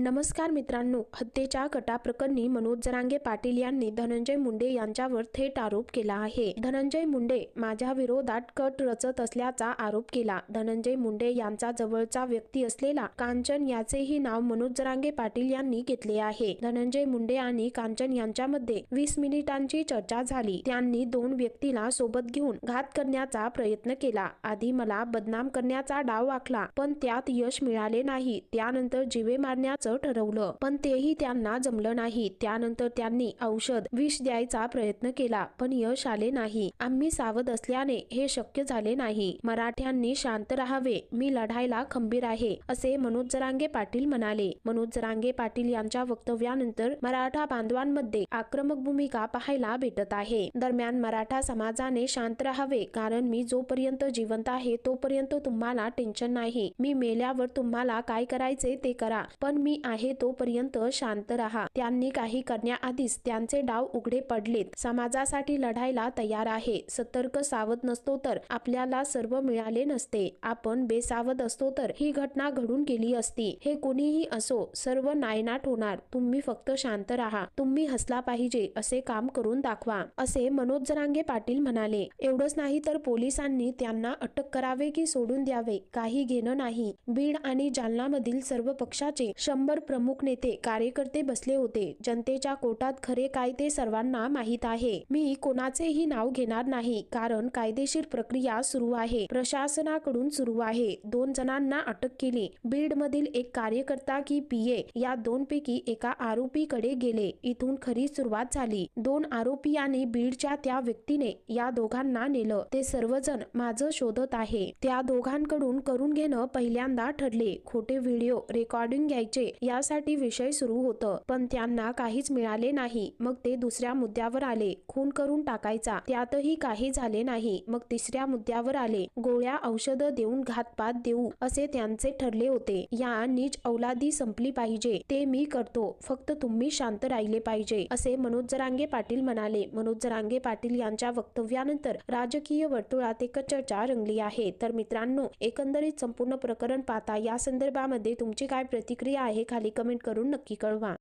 नमस्कार मित्रांनो हत्येच्या कटाप्रकरणी मनोज जरांगे पाटील यांनी धनंजय मुंडे यांच्यावर थेट आरोप केला आहे. धनंजय मुंडे माझ्या विरोधात कट रचत असल्याचा आरोप केला. धनंजय मुंडे यांचा जवळचा व्यक्ती असलेला कांचन याचेही नाव मनोज जरांगे पाटील यांनी घेतले आहे. धनंजय मुंडे आणि कांचन यांच्यामध्ये वीस मिनिटांची चर्चा झाली. त्यांनी दोन व्यक्तीला सोबत घेऊन घात करण्याचा प्रयत्न केला. आधी मला बदनाम करण्याचा डाव आखला पण त्यात यश मिळाले नाही. त्यानंतर जीवे मारण्याचं ठरवलं. पण तेही त्यांना जमलं नाही. त्यानंतर त्यांनी औषध विष द्यायचा प्रयत्न केला पण यश आले नाही. आम्ही सावध असल्याने हे शक्य झाले नाही. मराठ्यांनी शांत राहावे. मी लढायला खंबीर आहे असे मनोज जरांगे पाटील म्हणाले. मनोज जरांगे पाटील यांच्या वक्तव्यानंतर मराठा बांधवांमध्ये आक्रमक भूमिका पाहायला भेटत आहे. दरम्यान मराठा समाजाने शांत राहावे कारण मी जोपर्यंत जिवंत आहे तोपर्यंत तुम्हाला टेन्शन नाही. मी मेल्यावर तुम्हाला काय करायचे ते करा. पण मी आहे तोपर्यंत शांत राहा. त्यांनी काही करण्याआधीच त्यांचे डाव उघडे पडलेत. समाजासाठी लढायला तयार आहे. सतर्क सावध नसतो तर आपल्याला सर्व मिळाले नसते. आपण बेसावध असतो तर ही घटना घडून गेली असती. हे कुणीही असो सर्व नायनाट होणार. तुम्ही फक्त शांत राहा. तुम्ही हसला पाहिजे असे काम करून दाखवा असे मनोज जरांगे पाटील म्हणाले. एवढंच नाही तर पोलिसांनी त्यांना अटक करावे की सोडून द्यावे? काही घेणं नाही. बीड आणि जालनामधील सर्व पक्षाचे शंभर प्रमुख नेते कार्यकर्ते बसले होते. जनतेच्या कोटात खरे काय ते सर्वांना माहीत आहे. मी कोणाचेही नाव घेणार नाही कारण कायदेशीर प्रक्रिया सुरू आहे. प्रशासनाकडून सुरू आहे. दोन जणांना अटक केली. बीड मधील एक कार्यकर्ता की पीए या दोन पैकी एका आरोपीकडे गेले. इथून खरी सुरुवात झाली. दोन आरोपी आणि बीडच्या त्या व्यक्तीने या दोघांना नेलं. ते सर्वजण माझं शोधत आहे. त्या दोघांकडून करून घेणं पहिल्यांदा ठरले. खोटे व्हिडिओ रेकॉर्डिंग घ्यायचे. यासाठी विषय सुरू होतं. पण त्यांना काहीच मिळाले नाही. मग ते दुसऱ्या मुद्द्यावर आले. खून करून टाकायचा. त्यातही काही झाले नाही. मग तिसऱ्या मुद्द्यावर आले. गोळ्या औषध देऊन घातपात देऊ असे त्यांचे ठरले होते. या नीच औलादी संपली पाहिजे. ते मी करतो. फक्त तुम्ही शांत राहिले पाहिजे. असे मनोज जरांगे पाटील म्हणाले. मनोज जरांगे पाटील यांच्या वक्तव्यानंतर राजकीय वर्तुळात एक चर्चा रंगली आहे. तर मित्रांनो एकंदरीत संपूर्ण प्रकरण पाहता या संदर्भामध्ये तुमची काय प्रतिक्रिया आहे? आहे खाली कमेंट करून नक्की कळवा.